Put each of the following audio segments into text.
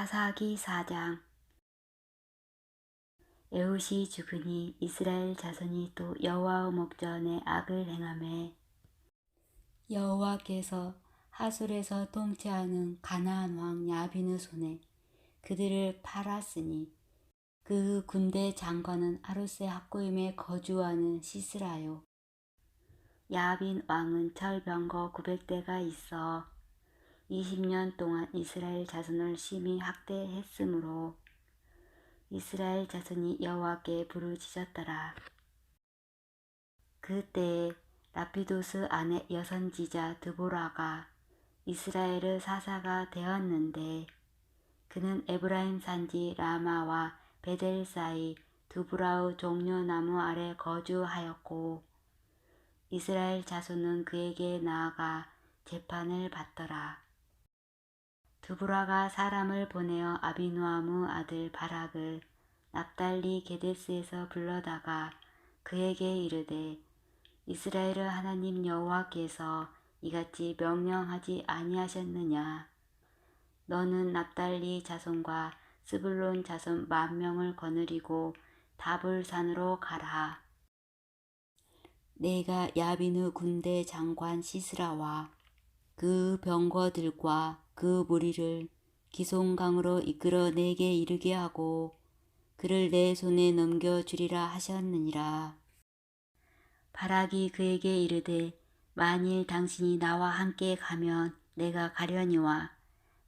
사사기 4장. 에훗이 죽으니 이스라엘 자손이 또 여호와의 목전에 악을 행하매 여호와께서 하술에서 통치하는 가나안 왕 야빈의 손에 그들을 팔았으니 그 군대 장관은 아루세 학고임에 거주하는 시스라요. 야빈 왕은 철병거 900대가 있어 20년 동안 이스라엘 자손을 심히 학대했으므로 이스라엘 자손이 여호와께 부르짖었더라. 그때에 라피도스 아내 여선지자 드보라가 이스라엘의 사사가 되었는데 그는 에브라임 산지 라마와 베델 사이 두브라우 종려나무 아래 거주하였고 이스라엘 자손은 그에게 나아가 재판을 받더라. 두브라가 사람을 보내어 아비누아무 아들 바락을 납달리 게데스에서 불러다가 그에게 이르되 이스라엘의 하나님 여호와께서 이같이 명령하지 아니하셨느냐? 너는 납달리 자손과 스불론 자손 만 명을 거느리고 다불산으로 가라. 내가 야비누 군대 장관 시스라와 그 병거들과 그 무리를 기송강으로 이끌어 내게 이르게 하고 그를 내 손에 넘겨주리라 하셨느니라. 바락이 그에게 이르되 만일 당신이 나와 함께 가면 내가 가려니와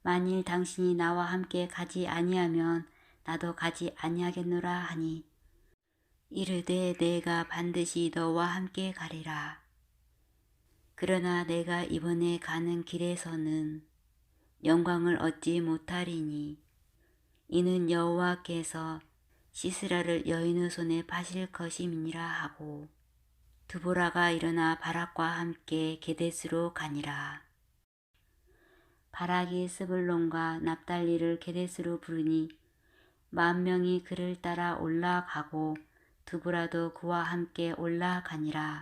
만일 당신이 나와 함께 가지 아니하면 나도 가지 아니하겠노라 하니 이르되 내가 반드시 너와 함께 가리라. 그러나 내가 이번에 가는 길에서는 영광을 얻지 못하리니 이는 여호와께서 시스라를 여인의 손에 파실 것임이니라 하고 두보라가 일어나 바락과 함께 게데스로 가니라. 바락이 스불론과 납달리를 게데스로 부르니 만 명이 그를 따라 올라가고 두보라도 그와 함께 올라가니라.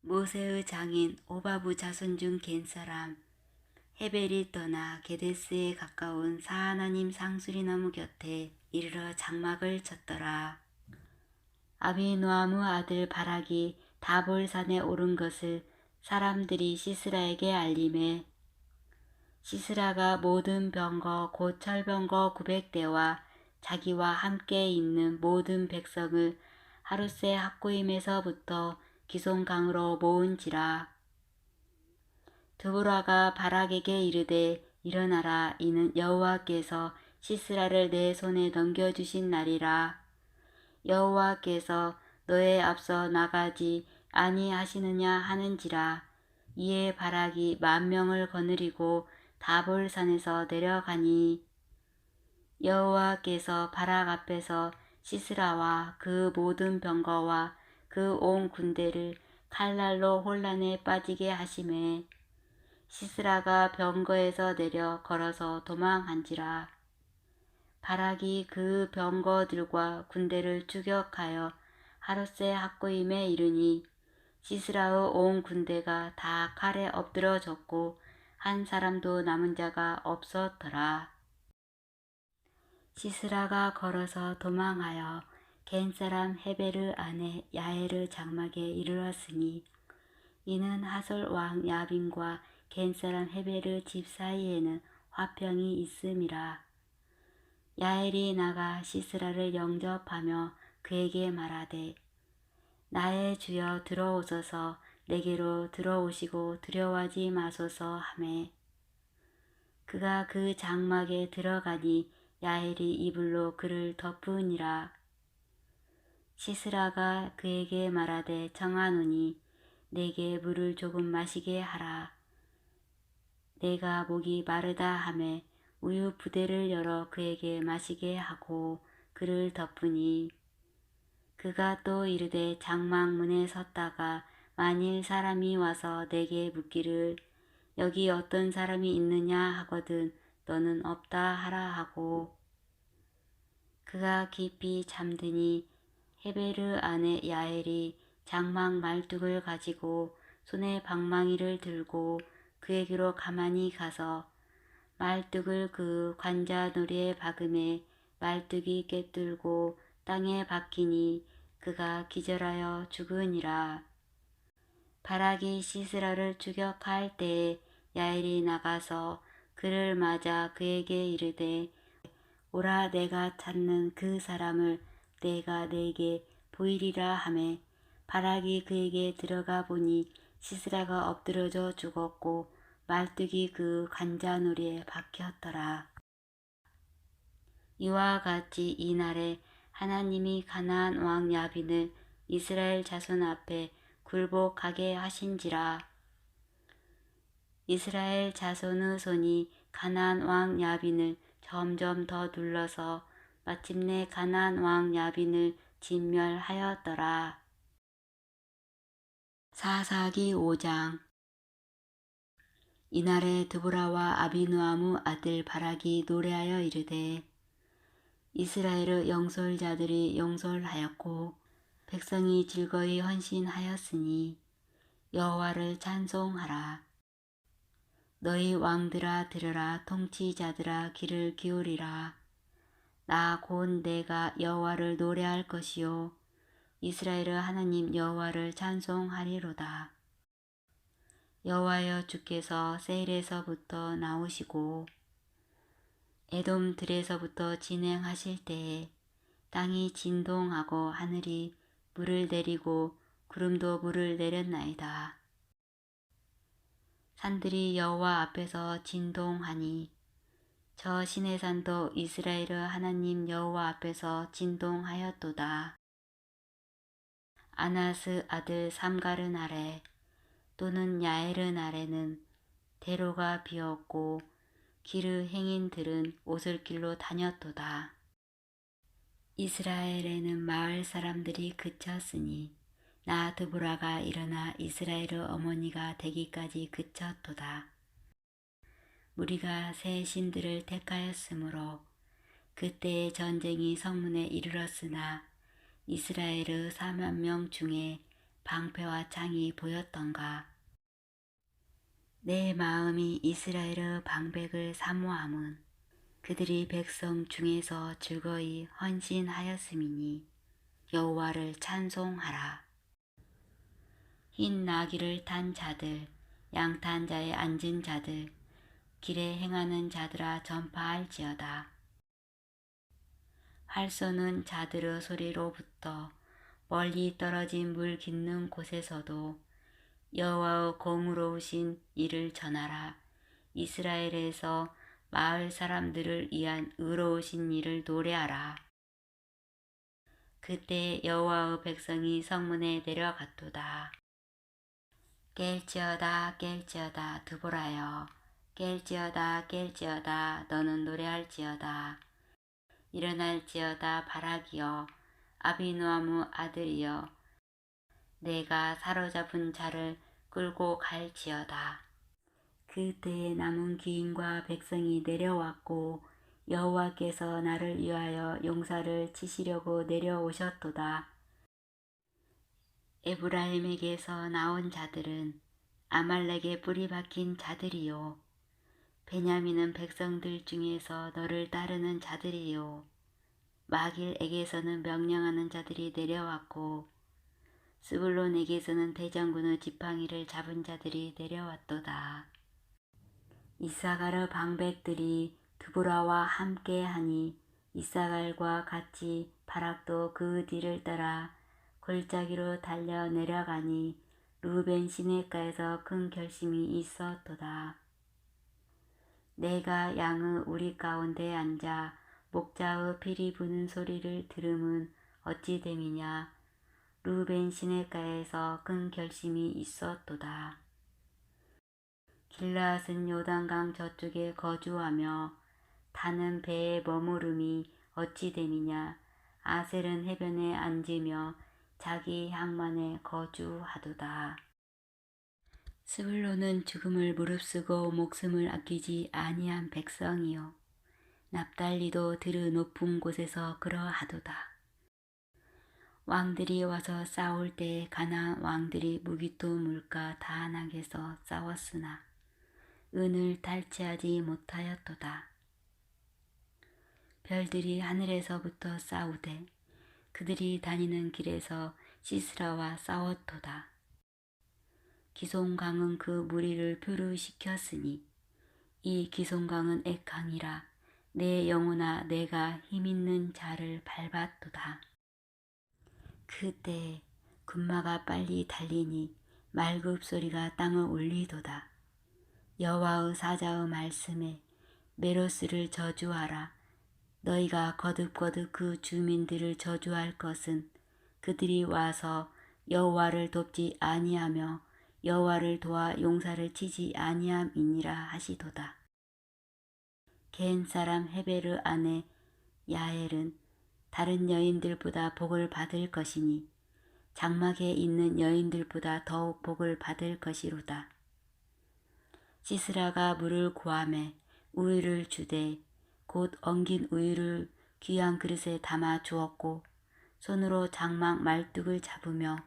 모세의 장인 오바부 자손 중 겐사람 헤벨이 떠나 게데스에 가까운 사하나님 상수리 나무 곁에 이르러 장막을 쳤더라. 아비노아무 아들 바락이 다볼산에 오른 것을 사람들이 시스라에게 알림해 시스라가 모든 병거 곧 철병거 900대와 자기와 함께 있는 모든 백성을 하루세 학구임에서부터 기송강으로 모은지라 드보라가 바락에게 이르되 일어나라. 이는 여호와께서 시스라를 내 손에 넘겨주신 날이라. 여호와께서 너의 앞서 나가지 아니하시느냐 하는지라. 이에 바락이 만 명을 거느리고 다볼산에서 내려가니. 여호와께서 바락 앞에서 시스라와 그 모든 병거와 그 온 군대를 칼날로 혼란에 빠지게 하심에 시스라가 병거에서 내려 걸어서 도망한지라. 바락이 그 병거들과 군대를 추격하여 하루세 학고임에 이르니 시스라의 온 군대가 다 칼에 엎드러졌고 한 사람도 남은 자가 없었더라. 시스라가 걸어서 도망하여 겐 사람 헤베르 아내 야에르 장막에 이르렀으니 이는 하솔 왕 야빈과 겐사람 헤베르 집 사이에는 화평이 있음이라. 야엘이 나가 시스라를 영접하며 그에게 말하되 나의 주여 들어오소서 내게로 들어오시고 두려워하지 마소서 하매 그가 그 장막에 들어가니 야엘이 이불로 그를 덮으니라. 시스라가 그에게 말하되 청하노니 내게 물을 조금 마시게 하라. 내가 목이 마르다 함에 우유 부대를 열어 그에게 마시게 하고 그를 덮으니 그가 또 이르되 장막 문에 섰다가 만일 사람이 와서 내게 묻기를 여기 어떤 사람이 있느냐 하거든 너는 없다 하라 하고 그가 깊이 잠드니 헤베르 아내 야엘이 장막 말뚝을 가지고 손에 방망이를 들고 그에게로 가만히 가서 말뚝을 그 관자놀이에 박음에 말뚝이 꿰뚫고 땅에 박히니 그가 기절하여 죽으니라. 바락이 시스라를 추격할 때에 야엘이 나가서 그를 맞아 그에게 이르되 오라 내가 찾는 그 사람을 내가 내게 보이리라 하매 바락이 그에게 들어가 보니 시스라가 엎드러져 죽었고 말뚝이 그 관자놀이에 박혔더라. 이와 같이 이날에 하나님이 가나안 왕 야빈을 이스라엘 자손 앞에 굴복하게 하신지라. 이스라엘 자손의 손이 가나안 왕 야빈을 점점 더 눌러서 마침내 가나안 왕 야빈을 진멸하였더라. 사사기 5장 이날에 드보라와 아비누아무 아들 바락이 노래하여 이르되 이스라엘의 영솔자들이 영솔하였고 백성이 즐거이 헌신하였으니 여호와를 찬송하라. 너희 왕들아 들으라 통치자들아 귀를 기울이라. 나 곧 내가 여호와를 노래할 것이요 이스라엘의 하나님 여호와를 찬송하리로다. 여호와여 주께서 세일에서부터 나오시고 에돔 들에서부터 진행하실 때에 땅이 진동하고 하늘이 물을 내리고 구름도 물을 내렸나이다. 산들이 여호와 앞에서 진동하니 저 신의 산도 이스라엘의 하나님 여호와 앞에서 진동하였도다. 아나스 아들 삼가른 아래 또는 야엘은 아래는 대로가 비었고 길의 행인들은 오솔길로 다녔도다. 이스라엘에는 마을 사람들이 그쳤으니 나 드보라가 일어나 이스라엘의 어머니가 되기까지 그쳤도다. 우리가 새 신들을 택하였으므로 그때의 전쟁이 성문에 이르렀으나 이스라엘의 4만 명 중에 방패와 창이 보였던가. 내 마음이 이스라엘의 방백을 사모함은 그들이 백성 중에서 즐거이 헌신하였음이니 여호와를 찬송하라. 흰 나귀를 탄 자들, 양탄 자에 앉은 자들, 길에 행하는 자들아 전파할지어다. 활 쏘는 자들의 소리로부터 멀리 떨어진 물 깊는 곳에서도 여호와의 공의로우신 일을 전하라. 이스라엘에서 마을 사람들을 위한 의로우신 일을 노래하라. 그때 여호와의 백성이 성문에 내려갔도다. 깰지어다 깰지어다 두보라여 깰지어다 깰지어다 너는 노래할지어다 일어날지어다 바라기여 아비누아무 아들이여 내가 사로잡은 자를 끌고 갈지어다. 그때에 남은 기인과 백성이 내려왔고 여호와께서 나를 위하여 용사를 치시려고 내려오셨도다. 에브라임에게서 나온 자들은 아말렉에 뿌리 박힌 자들이요. 베냐민은 백성들 중에서 너를 따르는 자들이요. 마길에게서는 명령하는 자들이 내려왔고 스불론에게서는 대장군의 지팡이를 잡은 자들이 내려왔도다. 이사가르 방백들이 드보라와 함께하니 이사갈과 같이 바락도 그 뒤를 따라 골짜기로 달려 내려가니 루벤 시내가에서 큰 결심이 있었도다. 내가 양의 우리 가운데 앉아 목자의 피리 부는 소리를 들음은 어찌 됨이냐 루벤 시내가에서 큰 결심이 있었도다. 길라앗은 요단강 저쪽에 거주하며 다는 배에 머무름이 어찌 됨이냐 아셀은 해변에 앉으며 자기 향만에 거주하도다. 스불로는 죽음을 무릅쓰고 목숨을 아끼지 아니한 백성이요 납달리도 들의 높은 곳에서 그러하도다. 왕들이 와서 싸울 때 가나안 왕들이 무기토 물가 다한악에서 싸웠으나 은을 탈취하지 못하였도다. 별들이 하늘에서부터 싸우되 그들이 다니는 길에서 시스라와 싸웠도다. 기송강은 그 무리를 표류시켰으니 이 기송강은 액강이라 내 영혼아 내가 힘있는 자를 밟았도다. 그때 군마가 빨리 달리니 말급 소리가 땅을 울리도다. 여호와의 사자의 말씀에 메로스를 저주하라. 너희가 거듭거듭 그 주민들을 저주할 것은 그들이 와서 여호와를 돕지 아니하며 여호와를 도와 용사를 치지 아니함이니라 하시도다. 겐 사람 헤베르 아내 야엘은 다른 여인들보다 복을 받을 것이니 장막에 있는 여인들보다 더욱 복을 받을 것이로다. 시스라가 물을 구함에 우유를 주되 곧 엉긴 우유를 귀한 그릇에 담아 주었고 손으로 장막 말뚝을 잡으며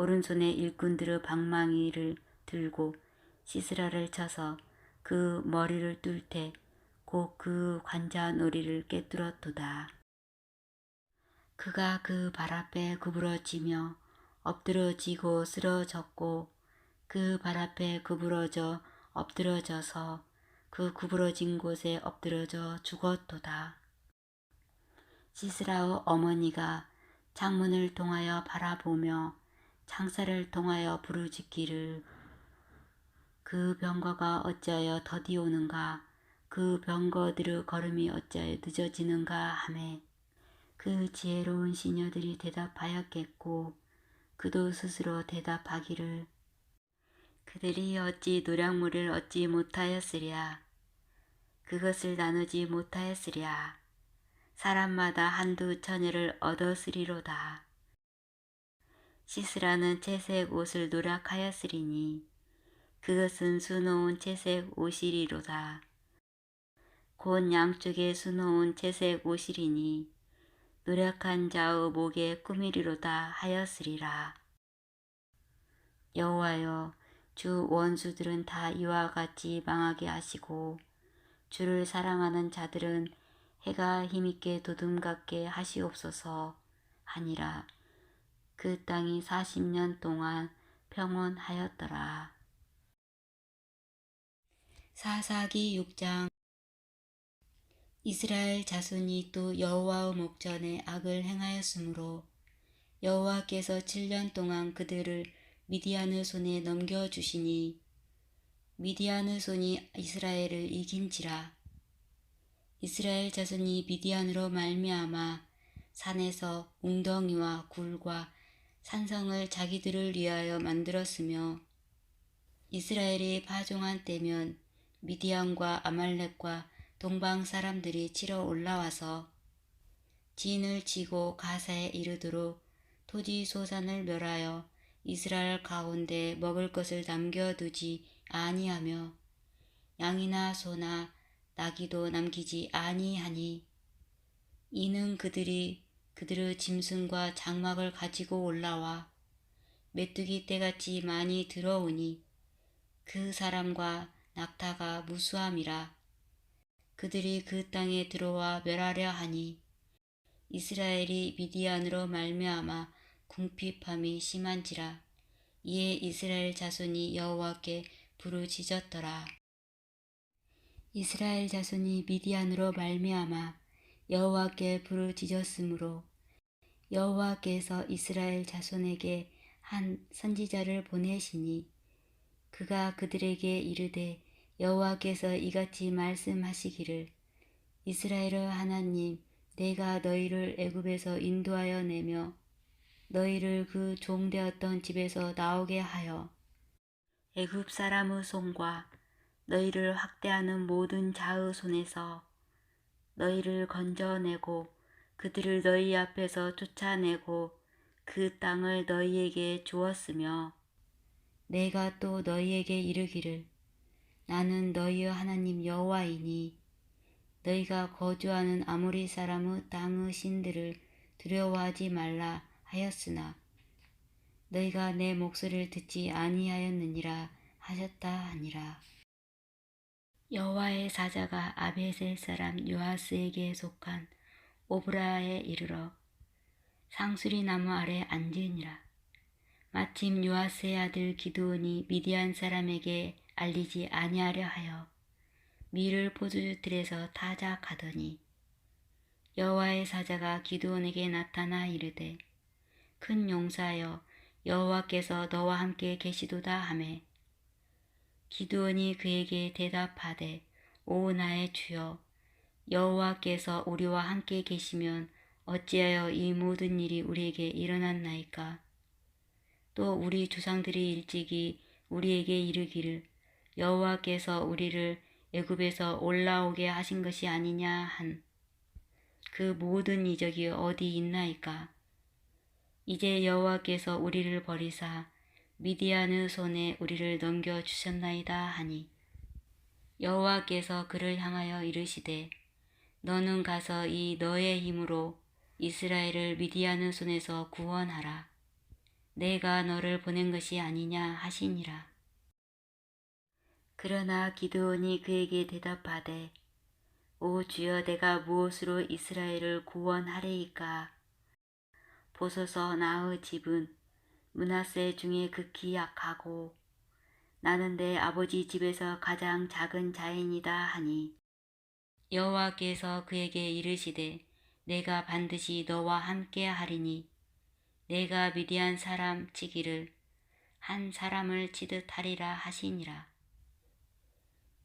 오른손에 일꾼들의 방망이를 들고 시스라를 쳐서 그 머리를 뚫되 곧 그 관자놀이를 깨뚫었도다. 그가 그 발 앞에 구부러지며 엎드러지고 쓰러졌고 그 발 앞에 구부러져 엎드러져서 그 구부러진 곳에 엎드러져 죽었도다. 시스라의 어머니가 창문을 통하여 바라보며 창살을 통하여 부르짖기를. 그 병거가 어찌하여 더디 오는가? 그 병거들의 걸음이 어찌하여 늦어지는가 하매 그 지혜로운 시녀들이 대답하였겠고 그도 스스로 대답하기를. 그들이 어찌 노량물을 얻지 못하였으랴? 그것을 나누지 못하였으랴? 사람마다 한두 처녀를 얻었으리로다. 시스라는 채색 옷을 노력하였으리니 그것은 수놓은 채색 옷이리로다. 곧 양쪽에 수놓은 채색 옷이리니 노력한 자의 목에 꾸미리로다 하였으리라. 여호와여 주 원수들은 다 이와 같이 망하게 하시고 주를 사랑하는 자들은 해가 힘있게 도둠 같게 하시옵소서 하니라. 그 땅이 40년 동안 평온하였더라. 사사기 6장 이스라엘 자손이 또 여호와의 목전에 악을 행하였으므로 여호와께서 7년 동안 그들을 미디안의 손에 넘겨주시니 미디안의 손이 이스라엘을 이긴지라 이스라엘 자손이 미디안으로 말미암아 산에서 웅덩이와 굴과 산성을 자기들을 위하여 만들었으며 이스라엘이 파종한 때면 미디안과 아말렉과 동방 사람들이 치러 올라와서 진을 치고 가사에 이르도록 토지 소산을 멸하여 이스라엘 가운데 먹을 것을 남겨두지 아니하며 양이나 소나 나귀도 남기지 아니하니 이는 그들이 그들의 짐승과 장막을 가지고 올라와 메뚜기 떼같이 많이 들어오니 그 사람과 낙타가 무수함이라. 그들이 그 땅에 들어와 멸하려 하니 이스라엘이 미디안으로 말미암아 궁핍함이 심한지라. 이에 이스라엘 자손이 여호와께 부르짖었더라. 이스라엘 자손이 미디안으로 말미암아 여호와께 부르짖었으므로 여호와께서 이스라엘 자손에게 한 선지자를 보내시니 그가 그들에게 이르되 여호와께서 이같이 말씀하시기를 이스라엘의 하나님 내가 너희를 애굽에서 인도하여 내며 너희를 그 종되었던 집에서 나오게 하여 애굽 사람의 손과 너희를 학대하는 모든 자의 손에서 너희를 건져내고 그들을 너희 앞에서 쫓아내고 그 땅을 너희에게 주었으며 내가 또 너희에게 이르기를 나는 너희의 하나님 여호와이니 너희가 거주하는 아모리 사람의 땅의 신들을 두려워하지 말라 하였으나 너희가 내 목소리를 듣지 아니하였느니라 하셨다 하니라. 여호와의 사자가 아비에셀 사람 요아스에게 속한 오브라에 이르러 상수리 나무 아래 앉으니라. 마침 요아스의 아들 기드온이 미디안 사람에게 알리지 아니하려 하여 밀을 포도주틀에서 타작하더니 여호와의 사자가 기드온에게 나타나 이르되 큰 용사여 여호와께서 너와 함께 계시도다 하매 기드온이 그에게 대답하되 오 나의 주여 여호와께서 우리와 함께 계시면 어찌하여 이 모든 일이 우리에게 일어났나이까? 또 우리 조상들이 일찍이 우리에게 이르기를 여호와께서 우리를 애굽에서 올라오게 하신 것이 아니냐 한 그 모든 이적이 어디 있나이까? 이제 여호와께서 우리를 버리사 미디안의 손에 우리를 넘겨 주셨나이다 하니 여호와께서 그를 향하여 이르시되 너는 가서 이 너의 힘으로 이스라엘을 미디안의 손에서 구원하라. 내가 너를 보낸 것이 아니냐 하시니라. 그러나 기드온이 그에게 대답하되 오 주여 내가 무엇으로 이스라엘을 구원하리이까? 보소서 나의 집은 문하세 중에 극히 약하고 나는 내 아버지 집에서 가장 작은 자인이다 하니 여호와께서 그에게 이르시되 내가 반드시 너와 함께 하리니 내가 미디안 사람 치기를 한 사람을 치듯 하리라 하시니라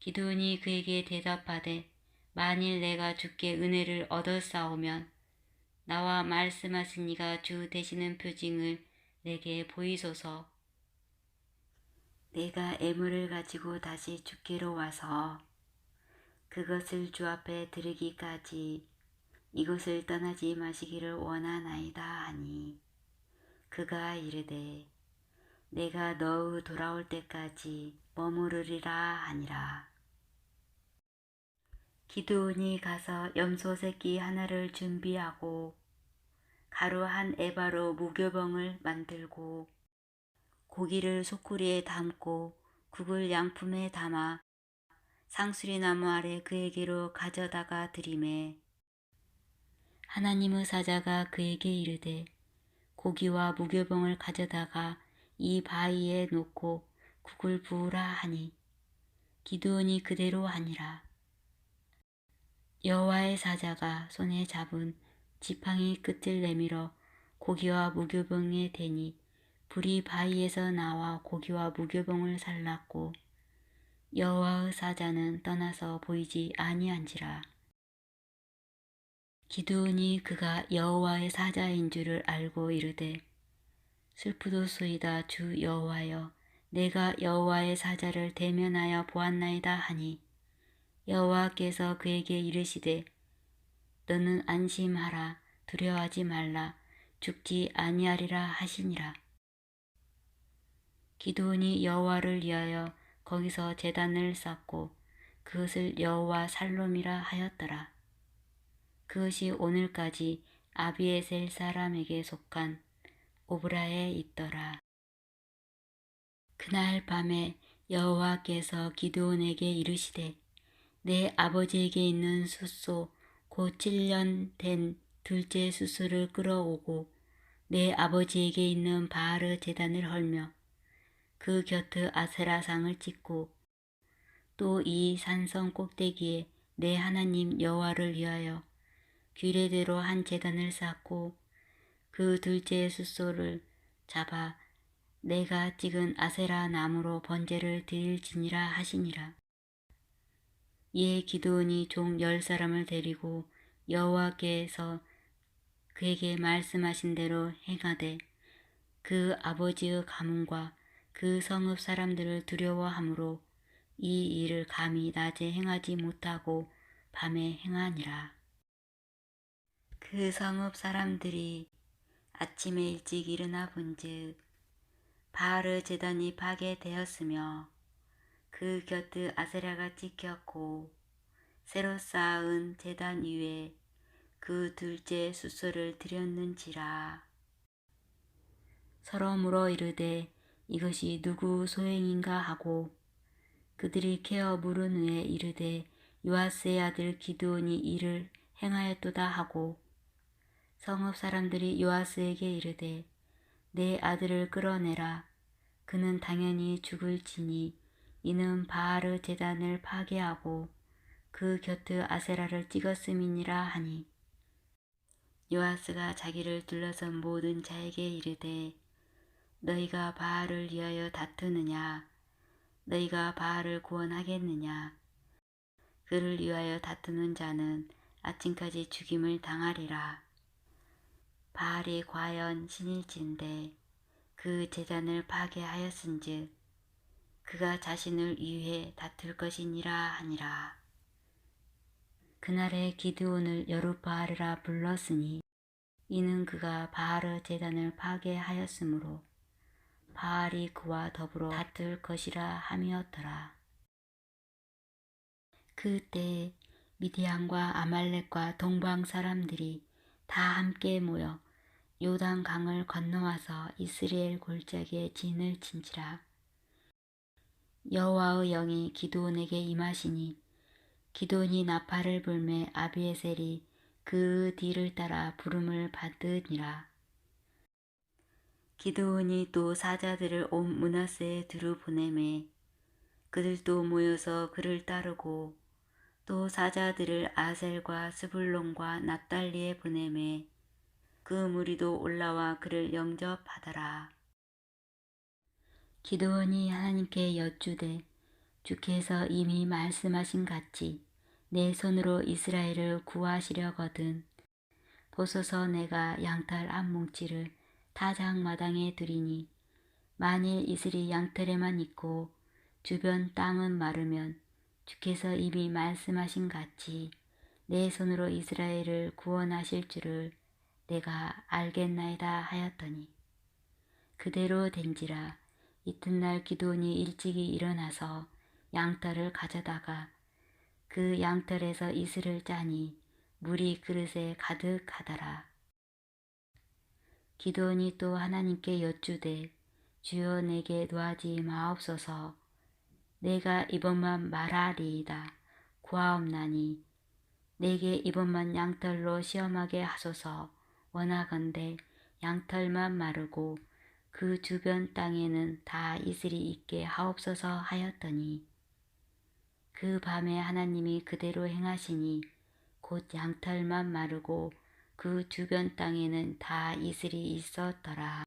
기드온이 그에게 대답하되 만일 내가 주께 은혜를 얻었사오면 나와 말씀하신 이가 주 되시는 표징을 내게 보이소서. 내가 애물을 가지고 다시 주께로 와서 그것을 주 앞에 드리기까지 이곳을 떠나지 마시기를 원하나이다 하니 그가 이르되 내가 너의 돌아올 때까지 머무르리라 하니라. 기드온이 가서 염소 새끼 하나를 준비하고 가루 한 에바로 무교병을 만들고 고기를 소쿠리에 담고 국을 양품에 담아 상수리 나무 아래 그에게로 가져다가 드림에 하나님의 사자가 그에게 이르되 고기와 무교병을 가져다가 이 바위에 놓고 국을 부으라 하니 기드온이 그대로 하니라. 여호와의 사자가 손에 잡은 지팡이 끝을 내밀어 고기와 무교병에 대니 불이 바위에서 나와 고기와 무교병을 살랐고 여호와의 사자는 떠나서 보이지 아니한지라. 기드온이 그가 여호와의 사자인 줄을 알고 이르되 슬프도소이다 주 여호와여 내가 여호와의 사자를 대면하여 보았나이다 하니 여호와께서 그에게 이르시되 너는 안심하라 두려워하지 말라 죽지 아니하리라 하시니라. 기도온이 여호와를 위하여 거기서 제단을 쌓고 그것을 여호와 살롬이라 하였더라. 그것이 오늘까지 아비에셀 사람에게 속한 오브라에 있더라. 그날 밤에 여호와께서 기드온에게 이르시되 내 아버지에게 있는 숫소 곧 7년 된 둘째 숫소를 끌어오고 내 아버지에게 있는 바하르 재단을 헐며 그 곁에 아세라상을 찍고 또 이 산성 꼭대기에 내 하나님 여호와를 위하여 규례대로 한 재단을 쌓고 그 둘째 숫소를 잡아 내가 찍은 아세라 나무로 번제를 드릴지니라 하시니라. 이에 기도원이 종 열 사람을 데리고 여호와께서 그에게 말씀하신 대로 행하되 그 아버지의 가문과 그 성읍 사람들을 두려워하므로 이 일을 감히 낮에 행하지 못하고 밤에 행하니라. 그 성읍 사람들이 아침에 일찍 일어나 본즉 바르 제단이 파괴되었으며 그 곁에 아세라가 찍혔고 새로 쌓은 제단 위에 그 둘째 숫소를 드렸는지라 서로 물어 이르되 이것이 누구 소행인가 하고 그들이 캐어 물은 후에 이르되 요아스의 아들 기드온이 이를 행하였도다 하고 성읍 사람들이 요아스에게 이르되 내 아들을 끌어내라. 그는 당연히 죽을지니 이는 바알의 제단을 파괴하고 그 곁에 아세라를 찍었음이니라 하니. 요아스가 자기를 둘러선 모든 자에게 이르되 너희가 바알을 위하여 다투느냐? 너희가 바알을 구원하겠느냐? 그를 위하여 다투는 자는 아침까지 죽임을 당하리라. 바알이 과연 신일진데 그 제단을 파괴하였은즉 그가 자신을 위해 다툴 것이니라 하니라. 그날에 기드온을 여룻바알이라 불렀으니 이는 그가 바알의 제단을 파괴하였으므로 바알이 그와 더불어 다툴 것이라 함이었더라. 그때 미디안과 아말렉과 동방 사람들이 다 함께 모여 요단 강을 건너와서 이스라엘 골짜기에 진을 친지라. 여호와의 영이 기드온에게 임하시니 기드온이 나팔을 불매 아비에셀이 그 뒤를 따라 부름을 받으니라. 기드온이 또 사자들을 온 문하세에 두루 보내매 그들도 모여서 그를 따르고 또 사자들을 아셀과 스불론과 납달리에 보내매 그 무리도 올라와 그를 영접하더라. 기도원이 하나님께 여쭈되 주께서 이미 말씀하신 같이 내 손으로 이스라엘을 구하시려거든 보소서 내가 양털 한 뭉치를 타작 마당에 두리니 만일 이슬이 양털에만 있고 주변 땅은 마르면 주께서 이미 말씀하신 같이 내 손으로 이스라엘을 구원하실 줄을 내가 알겠나이다 하였더니 그대로 된지라 이튿날 기도원이 일찍이 일어나서 양털을 가져다가 그 양털에서 이슬을 짜니 물이 그릇에 가득하더라. 기도원이 또 하나님께 여쭈되 주여 내게 놓아지 마옵소서. 내가 이번만 말하리이다. 구하옵나니 내게 이번만 양털로 시험하게 하소서. 원하건대 양털만 마르고 그 주변 땅에는 다 이슬이 있게 하옵소서 하였더니 그 밤에 하나님이 그대로 행하시니 곧 양털만 마르고 그 주변 땅에는 다 이슬이 있었더라.